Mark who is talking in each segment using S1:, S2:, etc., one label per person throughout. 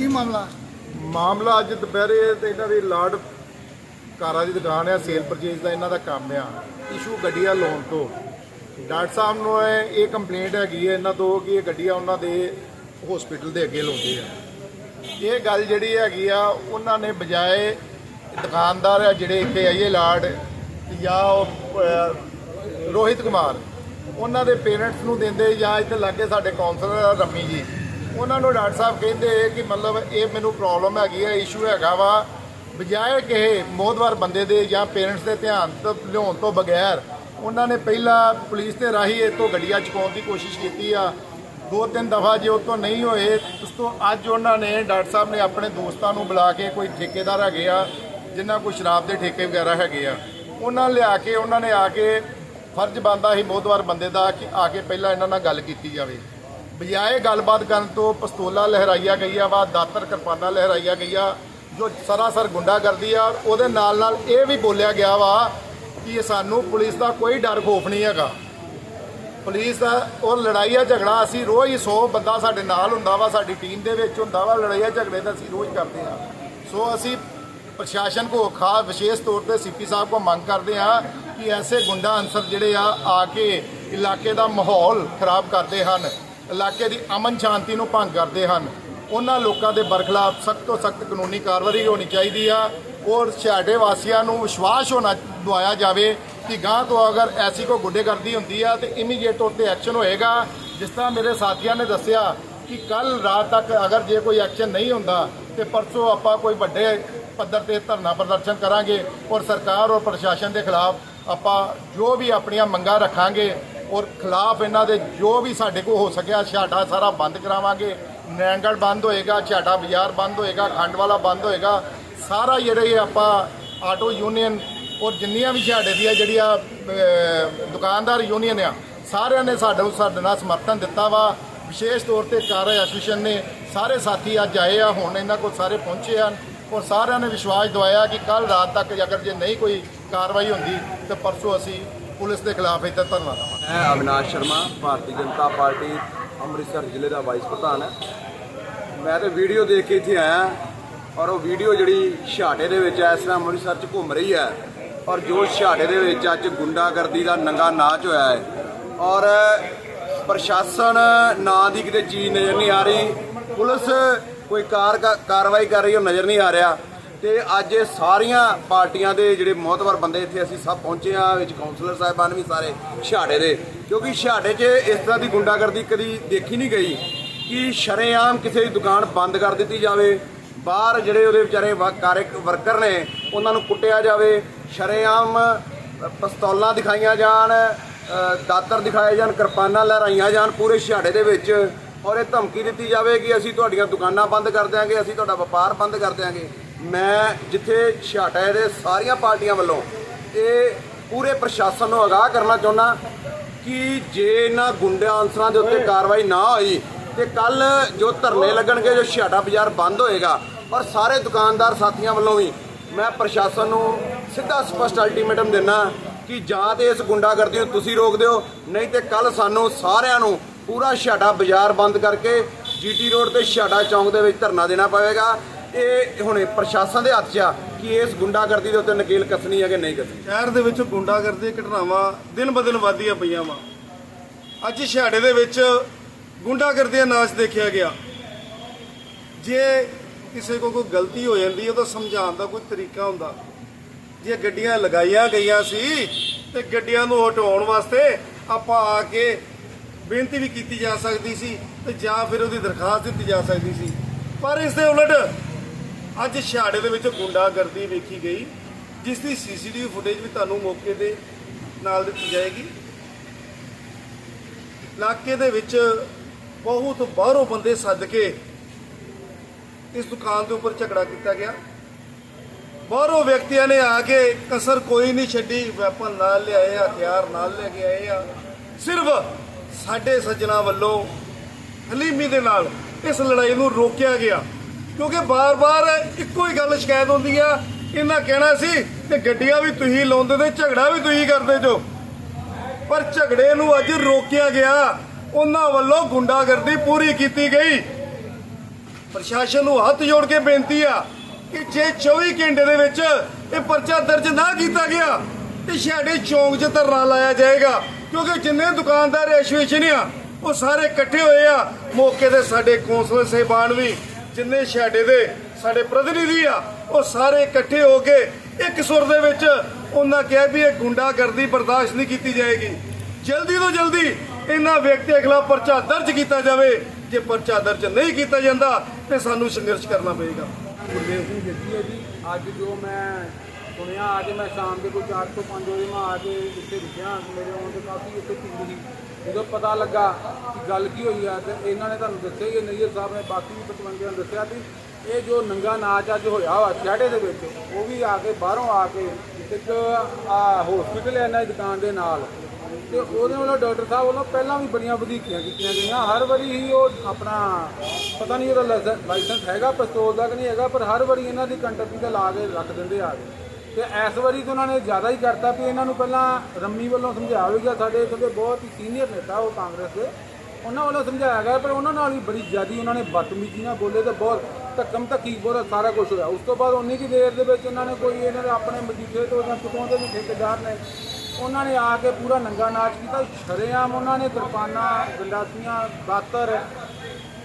S1: ਕੀ ਮਾਮਲਾ?
S2: ਮਾਮਲਾ ਅੱਜ ਦੁਪਹਿਰੇ ਤੇ ਇਹਨਾਂ ਦੀ ਲਾਡ ਕਾਰਾਂ ਦੀ ਦੁਕਾਨ ਆ ਸੇਲ ਪਰਚੇਜ਼ ਦਾ ਇਹਨਾਂ ਦਾ ਕੰਮ ਆ। ਇਸ਼ੂ ਗੱਡੀਆਂ ਲੋਨ ਤੋਂ। ਡਾਕਟਰ ਸਾਹਿਬ ਨੂੰ ਇਹ ਇਹ ਕੰਪਲੇਂਟ ਹੈਗੀ ਹੈ ਇਹਨਾਂ ਤੋਂ ਕਿ ਇਹ ਗੱਡੀਆਂ ਉਹਨਾਂ ਦੇ ਹਸਪੀਟਲ ਦੇ ਅੱਗੇ ਲਾਉਂਦੇ ਆ। ਇਹ ਗੱਲ ਜਿਹੜੀ ਹੈਗੀ ਆ ਉਹਨਾਂ ਨੇ ਬਜਾਏ ਦੁਕਾਨਦਾਰ ਆ ਜਿਹੜੇ ਇੱਥੇ ਆਈਏ ਲਾਡ ਜਾਂ ਉਹ, ਰੋਹਿਤ ਕੁਮਾਰ ਉਹਨਾਂ ਦੇ ਪੇਰੈਂਟਸ ਨੂੰ ਦਿੰਦੇ ਜਾਂ ਇੱਥੇ ਲਾਗੇ ਸਾਡੇ ਕਾਉਂਸਲਰ ਆ ਰੰਮੀ ਜੀ। ਉਹਨਾਂ ਨੂੰ ਡਾਕਟਰ ਸਾਹਿਬ ਕਹਿੰਦੇ ਕਿ ਮਤਲਬ ਇਹ ਮੈਨੂੰ ਪ੍ਰੋਬਲਮ ਹੈਗੀ ਹੈ ਇਸ਼ੂ ਹੈਗਾ ਵਾ। ਬਜਾਏ ਕਿ ਮੋਦਵਾਰ ਬੰਦੇ ਦੇ ਜਾਂ ਪੇਰੈਂਟਸ ਦੇ ਧਿਆਨ ਤੋਂ, ਲਿਆਉਣ ਤੋਂ ਬਗੈਰ ਉਹਨਾਂ ਨੇ ਪਹਿਲਾਂ ਪੁਲਿਸ ਦੇ ਰਾਹੀਂ ਇਹ ਤੋਂ ਗੱਡੀਆਂ ਚੁਕਾਉਣ ਦੀ ਕੋਸ਼ਿਸ਼ ਕੀਤੀ ਆ। ਦੋ ਤਿੰਨ ਦਫਾ ਜੇ ਉਹ ਤੋਂ ਨਹੀਂ ਹੋਏ, ਉਸ ਤੋਂ ਅੱਜ ਉਹਨਾਂ ਨੇ ਡਾਕਟਰ ਸਾਹਿਬ ਨੇ ਆਪਣੇ ਦੋਸਤਾਂ ਨੂੰ ਬੁਲਾ ਕੇ ਕੋਈ ਠੇਕੇਦਾਰ ਹੈਗੇ ਆ ਜਿਨ੍ਹਾਂ ਕੋਈ ਸ਼ਰਾਬ ਦੇ ਠੇਕੇ ਵਗੈਰਾ ਹੈਗੇ ਆ, ਉਹਨਾਂ ਲਿਆ ਕੇ, ਉਹਨਾਂ ਨੇ ਆ ਕੇ ਫਰਜ਼ ਬੰਦਾ ਸੀ ਮੋਦਵਾਰ ਬੰਦੇ ਦਾ ਕਿ ਆ ਕੇ ਪਹਿਲਾਂ ਇਹਨਾਂ ਨਾਲ ਗੱਲ ਕੀਤੀ ਜਾਵੇ। ਬਜਾਏ ਗੱਲਬਾਤ ਕਰਨ ਤੋਂ ਪਿਸਤੌਲਾਂ ਲਹਿਰਾਈਆਂ ਗਈਆਂ ਵਾ, ਦਾਤਰ ਕਿਰਪਾਨਾਂ ਲਹਿਰਾਈਆਂ ਗਈਆਂ, ਜੋ ਸਰਾਸਰ ਗੁੰਡਾਗਰਦੀ ਆ, ਉਹਦੇ ਨਾਲ ਨਾਲ ਇਹ ਵੀ ਬੋਲਿਆ ਗਿਆ ਵਾ ਕਿ ਸਾਨੂੰ ਪੁਲਿਸ ਦਾ ਕੋਈ ਡਰ ਖੋਫ ਨਹੀਂ ਹੈਗਾ। ਪੁਲਿਸ ਦਾ ਉਹ ਲੜਾਈਆ ਝਗੜਾ ਅਸੀਂ ਰੋਜ਼ ਹੀ 100 ਬੰਦਾ ਸਾਡੇ ਨਾਲ ਹੁੰਦਾ ਵਾ, ਸਾਡੀ ਟੀਮ ਦੇ ਵਿੱਚ ਹੁੰਦਾ ਵਾ ਲੜਾਈਆ ਝਗੜੇ ਤਾਂ ਅਸੀਂ ਰੋਜ਼ ਕਰਦੇ ਹਾਂ ਸੋ ਅਸੀਂ ਪ੍ਰਸ਼ਾਸਨ ਕੋ ਖਾਸ ਵਿਸ਼ੇਸ਼ ਤੌਰ ਤੇ ਸੀਪੀ ਸਾਹਿਬ ਕੋ ਮੰਗ ਕਰਦੇ ਹਾਂ ਕਿ ਐਸੇ ਗੁੰਡਾ ਅਨਸਰ ਜਿਹੜੇ ਆ ਆ ਕੇ ਇਲਾਕੇ ਦਾ ਮਾਹੌਲ ਖਰਾਬ ਕਰਦੇ ਹਨ। ਇਲਾਕੇ ਦੀ ਅਮਨ ਸ਼ਾਂਤੀ ਨੂੰ ਭੰਗ ਕਰਦੇ ਹਨ। ਉਹਨਾਂ ਲੋਕਾਂ ਦੇ ਬਰਖਲਾਫ ਸਖਤ ਤੋਂ ਸਖਤ ਕਾਨੂੰਨੀ ਕਾਰਵਾਈ ਹੋਣੀ ਚਾਹੀਦੀ ਆ। ਔਰ ਛਾੜੇ ਵਾਸੀਆਂ ਨੂੰ ਵਿਸ਼ਵਾਸ ਹੋਣਾ ਦਵਾਇਆ ਜਾਵੇ ਕਿ ਗਾਂ ਤੋਂ ਅਗਰ ਐਸੀ ਕੋਈ ਗੁੰਡੇਗਰਦੀ ਹੁੰਦੀ ਆ ਤੇ ਇਮੀਡੀਏਟ ਤੌਰ ਤੇ ਐਕਸ਼ਨ ਹੋਏਗਾ। ਜਿਸ ਤਰ੍ਹਾਂ ਮੇਰੇ ਸਾਥੀਆਂ ਨੇ ਦੱਸਿਆ ਕਿ ਕੱਲ ਰਾਤ ਤੱਕ ਅਗਰ ਜੇ ਕੋਈ ਐਕਸ਼ਨ ਨਹੀਂ ਹੁੰਦਾ, ਤੇ ਪਰਸੋਂ ਆਪਾਂ ਕੋਈ ਵੱਡੇ ਪੱਧਰ ਤੇ ਧਰਨਾ ਪ੍ਰਦਰਸ਼ਨ ਕਰਾਂਗੇ। ਔਰ ਸਰਕਾਰ ਔਰ ਪ੍ਰਸ਼ਾਸਨ ਦੇ ਖਿਲਾਫ ਆਪਾਂ ਜੋ ਵੀ ਆਪਣੀਆਂ ਮੰਗਾਂ ਰੱਖਾਂਗੇ ਔਰ ਖਿਲਾਫ ਇਹਨਾਂ ਦੇ ਜੋ ਵੀ ਸਾਡੇ ਕੋਲ ਹੋ ਸਕਿਆ ਛਾੜਾ ਸਾਰਾ ਬੰਦ ਕਰਾਵਾਂਗੇ। ਨੈਂਗਲ ਬੰਦ ਹੋਏਗਾ ਛਾੜਾ ਬਾਜ਼ਾਰ ਬੰਦ ਹੋਏਗਾ ਖੰਡ ਵਾਲਾ ਬੰਦ ਹੋਏਗਾ। ਸਾਰਾ ਜਿਹੜੇ ਆਪਾਂ ਆਟੋ ਯੂਨੀਅਨ ਔਰ ਜਿੰਨੀਆਂ ਵੀ ਛਾੜੇ ਦੀਆਂ ਜਿਹੜੀਆਂ ਦੁਕਾਨਦਾਰ ਯੂਨੀਅਨ ਆ, ਸਾਰਿਆਂ ਨੇ ਸਾਡੇ ਸਾਡੇ ਨਾਲ ਸਮਰਥਨ ਦਿੱਤਾ ਵਾ। ਵਿਸ਼ੇਸ਼ ਤੌਰ ਤੇ ਕਾਰ ਐਸੋਸੀਏਸ਼ਨ ਨੇ। ਸਾਰੇ ਸਾਥੀ ਅੱਜ ਆਏ ਆ, ਹੁਣ ਇਹਨਾਂ ਕੋਲ ਸਾਰੇ ਪਹੁੰਚੇ ਹਨ। ਔਰ ਸਾਰਿਆਂ ਨੇ ਵਿਸ਼ਵਾਸ ਦਵਾਇਆ ਕਿ ਕੱਲ ਰਾਤ ਤੱਕ ਅਗਰ ਜੇ ਨਹੀਂ ਕੋਈ ਕਾਰਵਾਈ ਹੁੰਦੀ, ਤਾਂ ਪਰਸੋਂ ਅਸੀਂ ਪੁਲਿਸ ਦੇ ਖਿਲਾਫ ਇੱਥੇ ਧਰਨਾ ਦੇਵਾਂਗੇ।
S3: ਮੈਂ ਅਵਿਨਾਸ਼ ਸ਼ਰਮਾ, ਭਾਰਤੀ ਜਨਤਾ ਪਾਰਟੀ, ਅੰਮ੍ਰਿਤਸਰ ਜ਼ਿਲ੍ਹੇ ਦਾ ਵਾਈਸ ਪ੍ਰਧਾਨ ਹੈ। ਮੈਂ ਤੇ ਵੀਡੀਓ ਦੇਖ ਕੇ ਇੱਥੇ ਆਇਆ ਔਰ ਉਹ ਵੀਡੀਓ ਜਿਹੜੀ ਛਾਟੇ ਦੇ ਵਿੱਚ ਇਸ ਤਰ੍ਹਾਂ ਅੰਮ੍ਰਿਤਸਰ 'ਚ ਘੁੰਮ ਰਹੀ ਹੈ ਔਰ ਜੋ ਛਾਟੇ ਦੇ ਵਿੱਚ ਅੱਜ ਗੁੰਡਾਗਰਦੀ ਦਾ ਨੰਗਾ ਨਾਚ ਹੋਇਆ ਹੈ ਔਰ ਪ੍ਰਸ਼ਾਸਨ ਨਾਂ ਦੀ ਕਿਤੇ ਚੀਜ਼ ਨਜ਼ਰ ਨਹੀਂ ਆ ਰਹੀ। ਪੁਲਿਸ ਕੋਈ ਕਾਰ ਕਾਰਵਾਈ ਕਰ ਰਹੀ, ਉਹ ਨਜ਼ਰ ਨਹੀਂ ਆ ਰਿਹਾ। ਤੇ ਅੱਜ ਇਹ ਸਾਰੀਆਂ ਪਾਰਟੀਆਂ ਦੇ ਜਿਹੜੇ ਮੋਹਤਵਰ ਬੰਦੇ ਇੱਥੇ ਅਸੀਂ ਸਭ ਪਹੁੰਚੇ ਆ ਵਿੱਚ ਕਾਉਂਸਲਰ ਸਾਹਿਬਾਨ ਵੀ ਸਾਰੇ ਛਾੜੇ ਦੇ। ਕਿਉਂਕਿ ਛਾੜੇ 'ਚ ਇਸ ਤਰ੍ਹਾਂ ਦੀ ਗੁੰਡਾਗਰਦੀ ਕਦੀ ਦੇਖੀ ਨਹੀਂ ਗਈ ਕਿ ਸ਼ਰੇਆਮ ਕਿਸੇ ਦੀ ਦੁਕਾਨ ਬੰਦ ਕਰ ਦਿੱਤੀ ਜਾਵੇ ਬਾਹਰ ਜਿਹੜੇ ਉਹਦੇ ਵਿਚਾਰੇ ਵਾ- ਕਾਰਕ ਵਰਕਰ ਨੇ ਉਹਨਾਂ ਨੂੰ ਕੁੱਟਿਆ ਜਾਵੇ ਸ਼ਰੇਆਮ ਅ, ਪਿਸਤੌਲਾਂ ਦਿਖਾਈਆਂ ਜਾਣ ਦਾਤਰ ਦਿਖਾਏ ਜਾਣ ਕਿਰਪਾਨਾਂ ਲਹਿਰਾਈਆਂ ਜਾਣ ਪੂਰੇ ਛਾੜੇ ਦੇ ਵਿੱਚ ਔਰ ਇਹ ਧਮਕੀ ਦਿੱਤੀ ਜਾਵੇ ਕਿ ਅਸੀਂ ਤੁਹਾਡੀਆਂ ਦੁਕਾਨਾਂ ਬੰਦ ਕਰ ਦਿਆਂਗੇ ਅਸੀਂ ਤੁਹਾਡਾ ਵਪਾਰ ਬੰਦ ਕਰ ਦਿਆਂਗੇ। ਮੈਂ ਜਿੱਥੇ ਛਾਟੇ ਦੇ ਸਾਰੀਆਂ ਪਾਰਟੀਆਂ ਵੱਲੋਂ ਇਹ ਪੂਰੇ ਪ੍ਰਸ਼ਾਸਨ ਨੂੰ ਅਗਾਹ ਕਰਨਾ ਚਾਹੁੰਦਾ ਕਿ ਜੇ ਇਹਨਾਂ ਗੁੰਡਿਆਂ ਅਨਸਰਾਂ ਦੇ ਉੱਤੇ ਕਾਰਵਾਈ ਨਾ ਹੋਈ ਤੇ ਕੱਲ ਜੋ ਧਰਨੇ ਲੱਗਣਗੇ ਜੋ ਛਾਟਾ ਬਾਜ਼ਾਰ ਬੰਦ ਹੋਏਗਾ ਔਰ ਸਾਰੇ ਦੁਕਾਨਦਾਰ ਸਾਥੀਆਂ ਵੱਲੋਂ ਵੀ ਮੈਂ ਪ੍ਰਸ਼ਾਸਨ ਨੂੰ ਸਿੱਧਾ ਸਪਸ਼ਟ ਅਲਟੀਮੇਟਮ ਦਿੰਨਾ ਕਿ ਜਾਂ ਤੇ ਇਸ ਗੁੰਡਾਗਰਦੀ ਨੂੰ ਤੁਸੀਂ ਰੋਕ ਦਿਓ ਨਹੀਂ ਤੇ ਕੱਲ ਸਾਨੂੰ ਸਾਰਿਆਂ ਨੂੰ ਪੂਰਾ ਛਾਟਾ ਬਾਜ਼ਾਰ ਬੰਦ ਕਰਕੇ ਜੀਟੀ ਰੋਡ ਤੇ ਛਾਟਾ ਚੌਂਕ ਦੇ ਵਿੱਚ ਧਰਨਾ ਦੇਣਾ ਪਵੇਗਾ। ਇਹ ਹੁਣ ਪ੍ਰਸ਼ਾਸਨ ਦੇ ਹੱਥ 'ਚ ਆ ਕਿ ਇਸ ਗੁੰਡਾਗਰਦੀ ਦੇ ਉੱਤੇ ਨਕੇਲ ਕੱਸਣੀ ਹੈ ਕਿ ਨਹੀਂ ਕੱਸਣੀ?
S4: ਸ਼ਹਿਰ ਦੇ ਵਿੱਚ ਗੁੰਡਾਗਰਦੀ ਘਟਨਾਵਾਂ ਦਿਨ ਬਦਨ ਵਧੀਆਂ ਪਈਆਂ ਵਾ। ਅੱਜ ਛਾੜੇ ਦੇ ਵਿੱਚ ਗੁੰਡਾਗਰਦੀ ਦਾ ਨਾਚ ਦੇਖਿਆ ਗਿਆ। ਜੇ ਕਿਸੇ ਕੋ ਕੋਈ ਗਲਤੀ ਹੋ ਜਾਂਦੀ ਹੈ ਤਾਂ ਸਮਝਾਉਣ ਦਾ ਕੋਈ ਤਰੀਕਾ ਹੁੰਦਾ। ਜੇ ਗੱਡੀਆਂ ਲਗਾਈਆਂ ਗਈਆਂ ਸੀ ਤੇ ਗੱਡੀਆਂ ਨੂੰ ਹਟਾਉਣ ਵਾਸਤੇ ਆਪਾਂ ਆ ਕੇ ਬੇਨਤੀ ਵੀ ਕੀਤੀ ਜਾ ਸਕਦੀ ਸੀ ਤੇ ਜਾਂ ਫਿਰ ਉਹਦੀ ਦਰਖਾਸਤ ਦਿੱਤੀ ਜਾ ਸਕਦੀ ਸੀ। ਪਰ ਇਸ ਦੇ ਉਲਟ ਅੱਜ ਛਾੜੇ ਦੇ ਵਿੱਚ ਗੁੰਡਾਗਰਦੀ ਵੇਖੀ ਗਈ, ਜਿਸ ਦੀ ਸੀਸੀਟੀਵੀ ਫੁਟੇਜ ਵੀ ਤੁਹਾਨੂੰ ਮੌਕੇ ਤੇ ਨਾਲ ਦਿੱਤੀ ਜਾਏਗੀ। ਇਲਾਕੇ ਦੇ ਵਿੱਚ ਬਹੁਤ ਬਾਹਰੋਂ ਬੰਦੇ ਸੱਦ ਕੇ ਇਸ ਦੁਕਾਨ ਦੇ ਉੱਪਰ ਝਗੜਾ ਕੀਤਾ ਗਿਆ। ਬਾਹਰੋਂ ਵਿਅਕਤੀਆਂ ਨੇ ਆ ਕੇ ਕਸਰ ਕੋਈ ਨਹੀਂ ਛੱਡੀ, ਵੈਪਨ ਨਾਲ ਲਿਆਏ ਹਥਿਆਰ ਨਾਲ ਲੈ ਕੇ ਆਏ ਆ। ਸਿਰਫ ਸਾਡੇ ਸੱਜਣਾ ਵੱਲੋਂ ਹਲੀਮੀ ਦੇ ਨਾਲ ਇਸ ਲੜਾਈ ਨੂੰ ਰੋਕਿਆ ਗਿਆ। ਕਿਉਂਕਿ ਬਾਰ-ਬਾਰ ਇੱਕੋ ਹੀ ਗੱਲ ਸ਼ਿਕਾਇਤ ਹੁੰਦੀ ਆ ਇਹਨਾਂ ਕਹਿਣਾ ਸੀ ਕਿ ਗੱਡੀਆਂ ਵੀ ਤੁਸੀਂ ਲਾਉਂਦੇ ਤੇ ਝਗੜਾ ਵੀ ਤੁਸੀਂ ਕਰਦੇ ਜੋ। ਪਰ ਝਗੜੇ ਨੂੰ ਅੱਜ ਰੋਕਿਆ ਗਿਆ। ਉਹਨਾਂ ਵੱਲੋਂ ਗੁੰਡਾਗਰਦੀ ਪੂਰੀ ਕੀਤੀ ਗਈ। ਪ੍ਰਸ਼ਾਸਨ ਨੂੰ ਹੱਥ ਜੋੜ ਕੇ ਬੇਨਤੀ ਆ ਕਿ ਜੇ 24 ਘੰਟੇ ਦੇ ਵਿੱਚ ਇਹ ਪਰਚਾ ਦਰਜ ਨਾ ਕੀਤਾ ਗਿਆ, ਤੇ ਸਾਡੇ ਚੌਂਕ 'ਚ ਧਰਨਾ ਲਾਇਆ ਜਾਏਗਾ। ਕਿਉਂਕਿ ਜਿੰਨੇ ਦੁਕਾਨਦਾਰ ਐਸੋਸੀਏਸ਼ਨ ਆ, ਉਹ ਸਾਰੇ ਇਕੱਠੇ ਹੋਏ ਆ। ਮੌਕੇ ਤੇ ਸਾਡੇ ਕੌਂਸਲਰ ਸਹਿਬਾਨ ਵੀ ਜਿੰਨੇ ਸਾਡੇ ਦੇ, ਸਾਡੇ ਪ੍ਰਤੀਨਿਧੀ ਆ, ਉਹ ਸਾਰੇ ਇਕੱਠੇ ਹੋ ਕੇ ਇੱਕ ਸੁਰ ਦੇ ਵਿੱਚ ਉਹਨਾਂ ਕਿਹਾ ਵੀ ਇਹ ਗੁੰਡਾਗਰਦੀ ਬਰਦਾਸ਼ਤ ਨਹੀਂ ਕੀਤੀ ਜਾਏਗੀ। ਜਲਦੀ ਤੋਂ ਜਲਦੀ ਇਹਨਾਂ ਵਿਅਕਤੀਆਂ ਖਿਲਾਫ ਪਰਚਾ ਦਰਜ ਕੀਤਾ ਜਾਵੇ। ਜੇ ਪਰਚਾ ਦਰਜ ਨਹੀਂ ਕੀਤਾ ਜਾਂਦਾ, ਤੇ ਸਾਨੂੰ ਸੰਘਰਸ਼ ਕਰਨਾ ਪਏਗਾ।
S1: ਗੁਰਦੇਵ ਸਿੰਘ ਜੱਜੀ ਹੈ ਜੀ, ਅੱਜ ਜੋ ਮੈਂ ਸੁਣਿਆ, ਅੱਜ ਮੈਂ ਸ਼ਾਮ ਦੇ ਕੋਈ 4 ਤੋਂ 5 ਵਜੇ ਮੈਂ ਆ ਕੇ ਇੱਥੇ ਰੁਕਿਆ ਮੇਰੇ ਆਉਣ ਦੇ ਕਾਫੀ ਇੱਥੇ ਭੀੜ ਸੀ। ਜਦੋਂ ਪਤਾ ਲੱਗਾ ਕਿ ਗੱਲ ਕੀ ਹੋਈ ਆ ਤੇ ਇਹਨਾਂ ਨੇ ਤੁਹਾਨੂੰ ਦੱਸਿਆ ਹੀ ਨਈਅਰ ਸਾਹਿਬ ਨੇ ਬਾਕੀ ਵੀ ਪਤਵੰਤਿਆਂ ਨੂੰ ਦੱਸਿਆ ਵੀ ਇਹ ਜੋ ਨੰਗਾ ਨਾਚ ਅੱਜ ਹੋਇਆ ਵਾ ਛਾੜੇ ਦੇ ਵਿੱਚ, ਉਹ ਵੀ ਆ ਕੇ ਬਾਹਰੋਂ ਆ ਕੇ ਇੱਕ ਹਸਪੀਟਲ ਹੈ ਇਹਨਾਂ ਦੀ ਦੁਕਾਨ ਦੇ ਨਾਲ। ਤੇ ਉਹਦੇ ਵੱਲੋਂ ਡਾਕਟਰ ਸਾਹਿਬ ਵੱਲੋਂ ਪਹਿਲਾਂ ਵੀ ਬੜੀਆਂ ਵਧੀਕੀਆਂ ਕੀਤੀਆਂ ਗਈਆਂ। ਹਰ ਵਾਰੀ ਹੀ ਉਹ ਆਪਣਾ, ਪਤਾ ਨਹੀਂ ਉਹਦਾ ਲਾਇਸੈਂਸ- ਲਾਇਸੈਂਸ ਹੈਗਾ, ਪਿਸਤੌਲ ਦਾ ਕਿ ਨਹੀਂ ਹੈਗਾ, ਪਰ ਹਰ ਵਾਰੀ ਇਹਨਾਂ ਦੀ ਕੰਟਰਪੀ ਤੇ ਲਾ ਕੇ ਰੱਖ ਦਿੰਦੇ ਆ। ਗਏ ਤੇ ਇਸ ਵਾਰੀ ਤਾਂ ਉਹਨਾਂ ਨੇ ਜ਼ਿਆਦਾ ਹੀ ਕਰਤਾ ਵੀ ਇਹਨਾਂ ਨੂੰ ਪਹਿਲਾਂ ਰੰਮੀ ਵੱਲੋਂ ਸਮਝਾਇਆ ਹੋਵੇਗਾ ਸਾਡੇ ਇੱਥੇ ਦੇ ਬਹੁਤ ਹੀ ਸੀਨੀਅਰ ਨੇਤਾ ਉਹ ਕਾਂਗਰਸ ਦੇ। ਉਹਨਾਂ ਵੱਲੋਂ ਸਮਝਾਇਆ ਗਿਆ, ਪਰ ਉਹਨਾਂ ਨਾਲ ਵੀ ਬੜੀ ਜ਼ਿਆਦੀ ਉਹਨਾਂ ਨੇ ਬਦਤਮੀਜ਼ੀ ਨਾਲ ਬੋਲੇ ਤੇ ਬਹੁਤ ਧੱਕਮ ਧੱਕੀ ਬਹੁਤ ਸਾਰਾ ਕੁਝ ਹੋਇਆ। ਉਸ ਤੋਂ ਬਾਅਦ ਉਨੀ ਕੀ ਦੇਰ ਦੇ ਵਿੱਚ ਇਹਨਾਂ ਨੇ ਕੋਈ ਇਹਨਾਂ ਦੇ ਆਪਣੇ ਮਜੀਠੇ ਤੋਂ ਜਾਂ ਕਿਤੋਂ ਦੇ ਵੀ ਠੇਕੇਦਾਰ ਨੇ, ਉਹਨਾਂ ਨੇ ਆ ਕੇ ਪੂਰਾ ਨੰਗਾ ਨਾਚ ਕੀਤਾ। ਸ਼ਰੇਆਮ ਉਹਨਾਂ ਨੇ ਕਿਰਪਾਨਾਂ, ਗੰਡਾਸੀਆਂ, ਦਾਤਰ,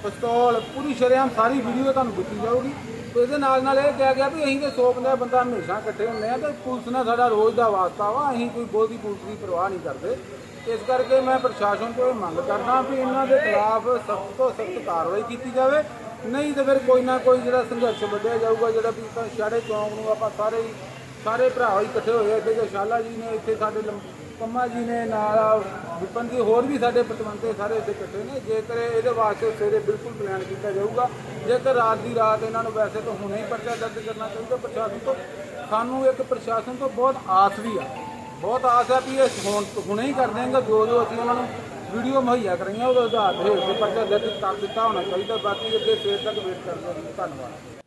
S1: ਪਿਸਤੌਲ, ਪੂਰੀ ਸ਼ਰੇਆਮ ਸਾਰੀ ਵੀਡੀਓ ਤੁਹਾਨੂੰ ਦਿੱਤੀ ਜਾਊਗੀ। ਇਹਦੇ ਨਾਲ ਨਾਲ ਇਹ ਕਿਹਾ ਗਿਆ ਵੀ ਅਸੀਂ ਤੇ 100 ਬੰਦਾ ਬੰਦਾ ਹਮੇਸ਼ਾ ਇਕੱਠੇ ਹੁੰਦੇ ਆ ਤੇ ਪੁਲਿਸ ਨਾਲ ਸਾਡਾ ਰੋਜ਼ ਦਾ ਵਾਸਤਾ ਵਾ, ਅਸੀਂ ਕੋਈ ਬਹੁਤੀ ਪੁਲਿਸ ਦੀ ਪਰਵਾਹ ਨਹੀਂ ਕਰਦੇ। ਇਸ ਕਰਕੇ ਮੈਂ ਪ੍ਰਸ਼ਾਸਨ ਤੋਂ ਇਹ ਮੰਗ ਕਰਦਾ ਵੀ ਇਹਨਾਂ ਦੇ ਖਿਲਾਫ ਸਖਤ ਤੋਂ ਸਖਤ ਕਾਰਵਾਈ ਕੀਤੀ ਜਾਵੇ। ਨਹੀਂ ਤਾਂ ਫਿਰ ਕੋਈ ਨਾ ਕੋਈ ਜਿਹੜਾ ਸੰਘਰਸ਼ ਵੱਢਿਆ ਜਾਊਗਾ, ਜਿਹੜਾ ਵੀ ਆਪਾਂ ਸ਼ਾੜੇ ਚੌਂਕ ਨੂੰ ਆਪਾਂ ਸਾਰੇ ਹੀ ਸਾਰੇ ਭਰਾ ਹੀ ਇਕੱਠੇ ਹੋਏ ਇੱਥੇ ਜੋ ਸ਼ਾਲਾ ਜੀ ਨੇ, ਇੱਥੇ ਸਾਡੇ ਲੰਮ- ਪੰਮਾ ਜੀ ਨੇ ਨਾਲ ਵਿਪਨ ਜੀ, ਹੋਰ ਵੀ ਸਾਡੇ ਪਤਵੰਤੇ ਸਾਰੇ ਇੱਥੇ ਇਕੱਠੇ ਨੇ। ਜੇਕਰ ਇਹਦੇ ਵਾਸਤੇ ਸਵੇਰੇ ਬਿਲਕੁਲ ਪਲਾਨ ਕੀਤਾ ਜਾਊਗਾ, ਜੇਕਰ ਰਾਤ ਦੀ ਰਾਤ ਇਹਨਾਂ ਨੂੰ ਵੈਸੇ ਤਾਂ ਹੁਣੇ ਹੀ ਪਰਚਾ ਦਰਜ ਕਰਨਾ ਚਾਹੀਦਾ ਪ੍ਰਸ਼ਾਸਨ ਤੋਂ, ਸਾਨੂੰ ਇੱਕ ਪ੍ਰਸ਼ਾਸਨ ਤੋਂ ਬਹੁਤ ਆਸ ਵੀ ਆ। ਬਹੁਤ ਆਸ ਆ ਵੀ ਇਹ ਹੁਣ ਹੁਣੇ ਹੀ ਕਰ ਦੇਣਗੇ, ਜੋ ਜੋ ਅਸੀਂ ਉਹਨਾਂ ਨੂੰ ਵੀਡੀਓ ਮੁਹੱਈਆ ਕਰਾਈਆਂ, ਉਹਦੇ ਆਧਾਰ ਤੇ ਪਰਚਾ ਦਰਜ ਕਰ ਦਿੱਤਾ ਹੋਣਾ ਚਾਹੀਦਾ। ਬਾਕੀ ਅੱਗੇ ਸਵੇਰ ਤੱਕ ਵੇਟ ਕਰਦੇ ਹਾਂ। ਧੰਨਵਾਦ।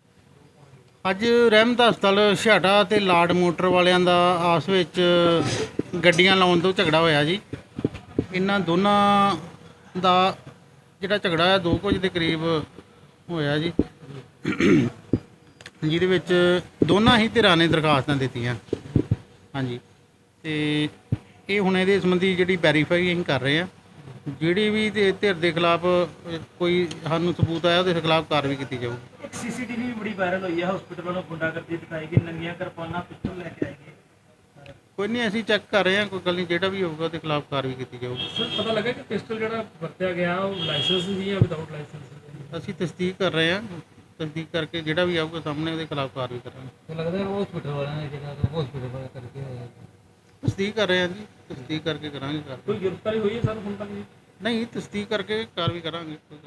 S5: ਅੱਜ ਰਹਿਮਤ ਹਸਪਤਾਲ ਛਾਟਾ ਤੇ ਲਾਡ ਮੋਟਰ ਵਾਲਿਆਂ ਦਾ ਆਪਸ ਵਿੱਚ ਗੱਡੀਆਂ ਲਾਉਣ ਤੋਂ ਝਗੜਾ ਹੋਇਆ ਜੀ। ਇਹਨਾਂ ਦੋਨਾਂ ਦਾ ਜਿਹੜਾ ਝਗੜਾ ਹੈ 2 ਕੁਝ ਦੇ ਕਰੀਬ ਹੋਇਆ ਜੀ। ਜਿਹਦੇ ਵਿੱਚ ਦੋਨਾਂ ਹੀ ਧਿਰਾਂ ਨੇ ਦਰਖਾਸਤਾਂ ਦਿੱਤੀਆਂ। ਹਾਂਜੀ। ਤੇ ਇਹ ਹੁਣ ਇਹਦੇ ਸੰਬੰਧੀ ਜਿਹੜੀ ਵੈਰੀਫਾਈ ਅਸੀਂ ਕਰ ਰਹੇ ਹਾਂ ਜਿਹੜੀ ਵੀ ਧਿ- ਧਿਰ ਦੇ ਖਿਲਾਫ ਕੋਈ ਸਾਨੂੰ ਸਬੂਤ ਆਇਆ, ਉਹਦੇ ਖਿਲਾਫ ਕਾਰਵਾਈ ਕੀਤੀ ਜਾਊਗੀ।
S6: ਸੀਸੀਟੀਵੀ ਵੀ ਬੜੀ ਵਾਇਰਲ ਹੋਈ ਹੈ ਹਸਪੀਟਲ ਵੱਲੋਂ ਗੁੰਡਾਗਰਦੀ ਦਿਖਾਈ ਗਈ ਨੰਗੀਆਂ ਕਿਰਪਾਨਾਂ ਪਿਸਤਲ ਲੈ ਕੇ ਆਏ ਗਏ।
S5: ਕੋਈ ਨਹੀਂ ਅਸੀਂ ਚੈੱਕ ਕਰ ਰਹੇ ਹਾਂ ਕੋਈ ਗੱਲ ਨਹੀਂ ਜਿਹੜਾ ਵੀ ਹੋਊਗਾ ਉਹਦੇ ਖਿਲਾਫ ਕਾਰਵਾਈ ਕੀਤੀ ਜਾਊਗੀ।
S6: ਸਰ ਪਤਾ ਲੱਗਾ ਕਿ ਪਿਸਟਲ ਜਿਹੜਾ ਵਰਤਿਆ ਗਿਆ ਉਹ ਲਾਇਸੈਂਸ ਸੀ ਜਾਂ ਵਿਦਆਊਟ ਲਾਇਸੈਂਸ
S5: ਅਸੀਂ ਤਸਦੀਕ ਕਰ ਰਹੇ ਹਾਂ ਤਸਦੀਕ ਕਰਕੇ ਜਿਹੜਾ ਵੀ ਆਊਗਾ ਸਾਹਮਣੇ ਉਹਦੇ ਖਿਲਾਫ ਕਾਰਵਾਈ ਕਰਾਂਗੇ।
S7: ਲੱਗਦਾ ਹੈ ਹਸਪੀਟਲ ਵਾਲਿਆਂ ਨੇ ਜਿਹੜਾ ਹਸਪੀਟਲ ਵਾਲਾ ਕਰਕੇ ਹੋਇਆ
S5: ਤਸਦੀਕ ਕਰ ਰਹੇ ਹਾਂ ਜੀ ਤਸਦੀਕ ਕਰਕੇ ਕਰਾਂਗੇ ਕਾਰਵਾਈ।
S6: ਕੋਈ ਗ੍ਰਿਫਤਾਰੀ ਹੋਈ ਹੈ ਸਰ ਹੁਣ ਤੱਕ ਜੀ?
S5: ਨਹੀਂ ਤਸਦੀਕ ਕਰਕੇ ਕਾਰਵਾਈ ਕਰਾਂਗੇ ਕੋਈ।